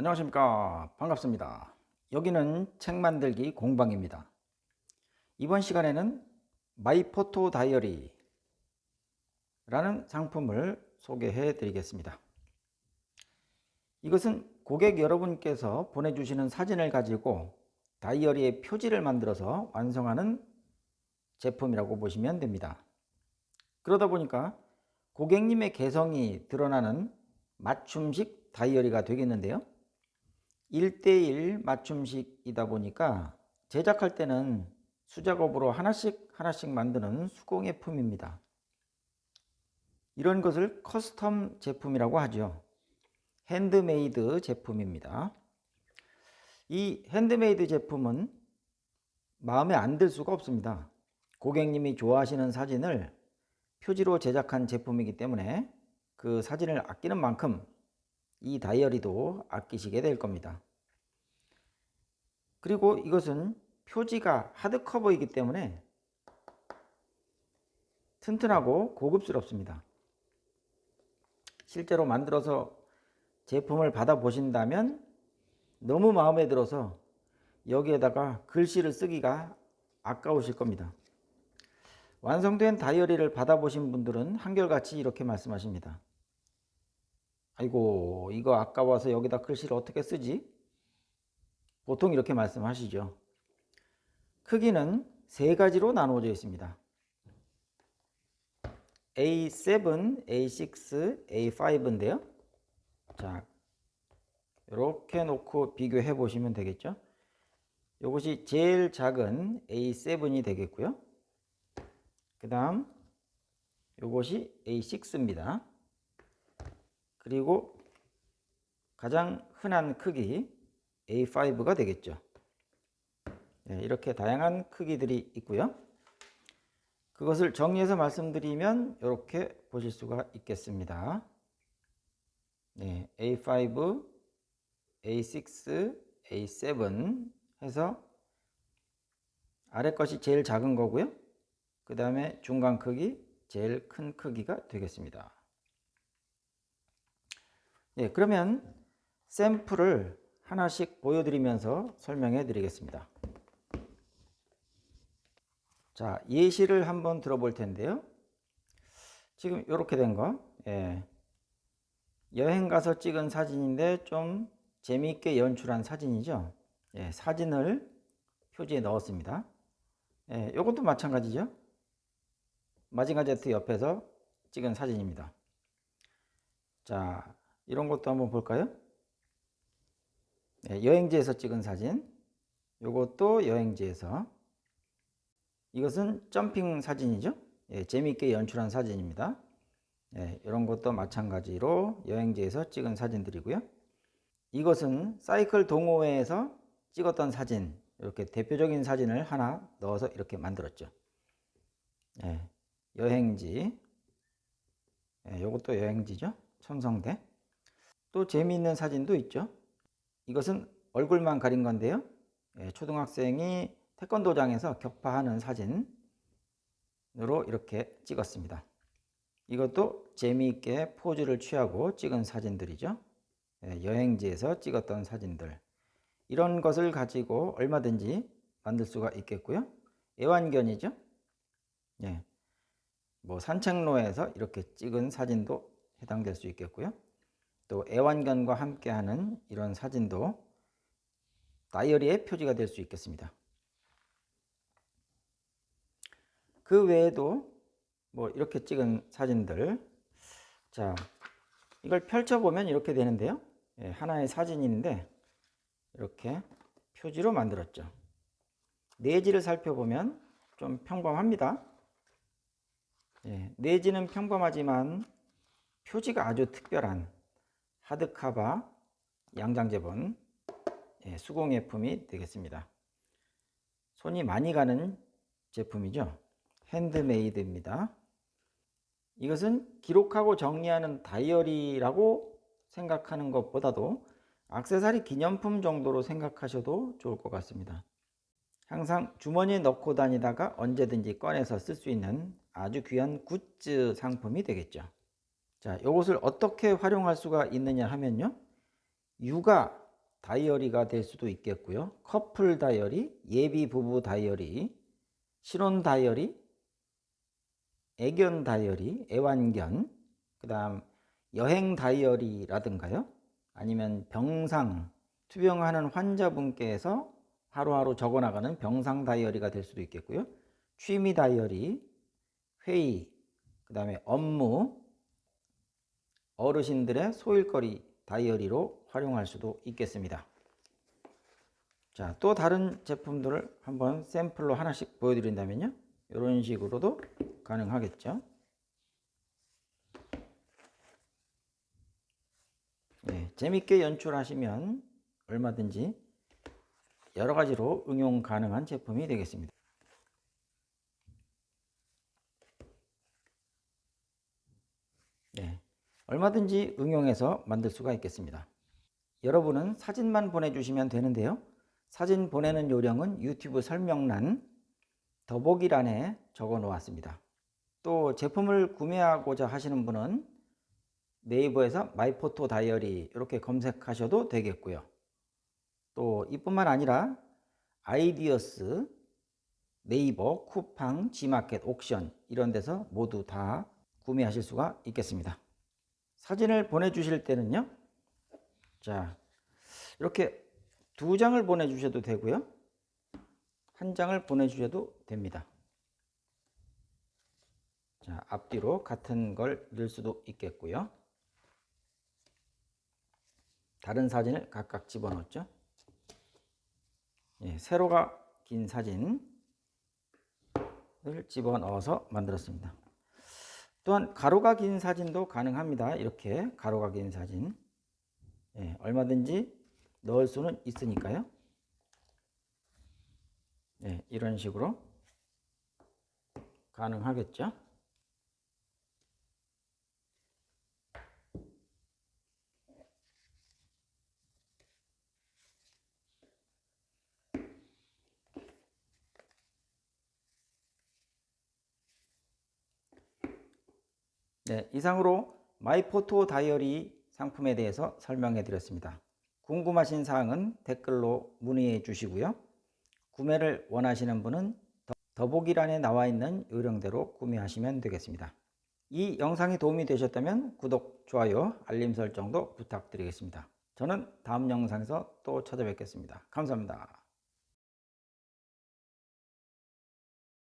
안녕하십니까. 반갑습니다. 여기는 책 만들기 공방입니다. 이번 시간에는 마이포토 다이어리 라는 상품을 소개해 드리겠습니다. 이것은 고객 여러분께서 보내주시는 사진을 가지고 다이어리의 표지를 만들어서 완성하는 제품이라고 보시면 됩니다. 그러다 보니까 고객님의 개성이 드러나는 맞춤식 다이어리가 되겠는데요 1대1 맞춤식이다 보니까 제작할 때는 수작업으로 하나씩 하나씩 만드는 수공예 품입니다. 이런 것을 커스텀 제품이라고 하죠. 핸드메이드 제품입니다. 이 핸드메이드 제품은 마음에 안 들 수가 없습니다. 고객님이 좋아하시는 사진을 표지로 제작한 제품이기 때문에 그 사진을 아끼는 만큼 이 다이어리도 아끼시게 될 겁니다. 그리고 이것은 표지가 하드커버이기 때문에 튼튼하고 고급스럽습니다. 실제로 만들어서 제품을 받아 보신다면 너무 마음에 들어서 여기에다가 글씨를 쓰기가 아까우실 겁니다. 완성된 다이어리를 받아보신 분들은 한결같이 이렇게 말씀하십니다. 아이고 이거 아까워서 여기다 글씨를 어떻게 쓰지? 보통 이렇게 말씀하시죠. 크기는 세 가지로 나누어져 있습니다. A7, A6, A5인데요. 자, 이렇게 놓고 비교해 보시면 되겠죠. 이것이 제일 작은 A7이 되겠고요. 그 다음 이것이 A6입니다. 그리고 가장 흔한 크기 A5가 되겠죠. 네, 이렇게 다양한 크기들이 있고요. 그것을 정리해서 말씀드리면 이렇게 보실 수가 있겠습니다. 네, A5, A6, A7 해서 아래 것이 제일 작은 거고요. 그 다음에 중간 크기, 제일 큰 크기가 되겠습니다. 네, 그러면 샘플을 하나씩 보여드리면서 설명해 드리겠습니다. 자, 예시를 한번 들어볼 텐데요. 지금 이렇게 된 거, 예. 여행 가서 찍은 사진인데 좀 재미있게 연출한 사진이죠. 예, 사진을 표지에 넣었습니다. 예, 이것도 마찬가지죠. 마징가 제트 옆에서 찍은 사진입니다. 자, 이런 것도 한번 볼까요? 네, 여행지에서 찍은 사진. 이것도 여행지에서. 이것은 점핑 사진이죠. 예, 재미있게 연출한 사진입니다. 예, 이런 것도 마찬가지로 여행지에서 찍은 사진들이고요. 이것은 사이클 동호회에서 찍었던 사진. 이렇게 대표적인 사진을 하나 넣어서 이렇게 만들었죠. 예, 여행지. 예, 이것도 여행지죠. 첨성대. 또 재미있는 사진도 있죠. 이것은 얼굴만 가린 건데요. 예, 초등학생이 태권도장에서 격파하는 사진으로 이렇게 찍었습니다. 이것도 재미있게 포즈를 취하고 찍은 사진들이죠. 예, 여행지에서 찍었던 사진들. 이런 것을 가지고 얼마든지 만들 수가 있겠고요. 애완견이죠. 예, 뭐 산책로에서 이렇게 찍은 사진도 해당될 수 있겠고요. 또 애완견과 함께하는 이런 사진도 다이어리의 표지가 될 수 있겠습니다. 그 외에도 뭐 이렇게 찍은 사진들 자 이걸 펼쳐보면 이렇게 되는데요. 예, 하나의 사진인데 이렇게 표지로 만들었죠. 내지를 살펴보면 좀 평범합니다. 예, 내지는 평범하지만 표지가 아주 특별한 하드카바 양장제본 예, 수공예품이 되겠습니다. 손이 많이 가는 제품이죠. 핸드메이드입니다. 이것은 기록하고 정리하는 다이어리라고 생각하는 것보다도 악세사리 기념품 정도로 생각하셔도 좋을 것 같습니다. 항상 주머니에 넣고 다니다가 언제든지 꺼내서 쓸 수 있는 아주 귀한 굿즈 상품이 되겠죠. 자, 이것을 어떻게 활용할 수가 있느냐 하면요. 육아 다이어리가 될 수도 있겠고요. 커플 다이어리, 예비 부부 다이어리, 신혼 다이어리, 애견 다이어리, 애완견, 그 다음 여행 다이어리라든가요. 아니면 병상, 투병하는 환자분께서 하루하루 적어나가는 병상 다이어리가 될 수도 있겠고요. 취미 다이어리, 회의, 그 다음에 업무, 어르신들의 소일거리 다이어리로 활용할 수도 있겠습니다. 자, 또 다른 제품들을 한번 샘플로 하나씩 보여드린다면요. 이런 식으로도 가능하겠죠. 네, 재밌게 연출하시면 얼마든지 여러 가지로 응용 가능한 제품이 되겠습니다. 네, 얼마든지 응용해서 만들 수가 있겠습니다. 여러분은 사진만 보내주시면 되는데요. 사진 보내는 요령은 유튜브 설명란 더보기란에 적어 놓았습니다. 또 제품을 구매하고자 하시는 분은 네이버에서 마이포토 다이어리 이렇게 검색하셔도 되겠고요. 또 이뿐만 아니라 아이디어스, 네이버, 쿠팡, 지마켓, 옥션 이런 데서 모두 다 구매하실 수가 있겠습니다. 사진을 보내주실 때는요. 자, 이렇게 두 장을 보내주셔도 되고요. 한 장을 보내주셔도 됩니다. 자, 앞뒤로 같은 걸 넣을 수도 있겠고요. 다른 사진을 각각 집어넣었죠. 예, 세로가 긴 사진을 집어넣어서 만들었습니다. 또한 가로가 긴 사진도 가능합니다. 이렇게 가로가 긴 사진 예, 얼마든지 넣을 수는 있으니까요. 예, 이런 식으로 가능하겠죠. 네, 이상으로 마이포토 다이어리 상품에 대해서 설명해 드렸습니다. 궁금하신 사항은 댓글로 문의해 주시고요. 구매를 원하시는 분은 더보기란에 나와 있는 요령대로 구매하시면 되겠습니다. 이 영상이 도움이 되셨다면 구독, 좋아요, 알림 설정도 부탁드리겠습니다. 저는 다음 영상에서 또 찾아뵙겠습니다. 감사합니다.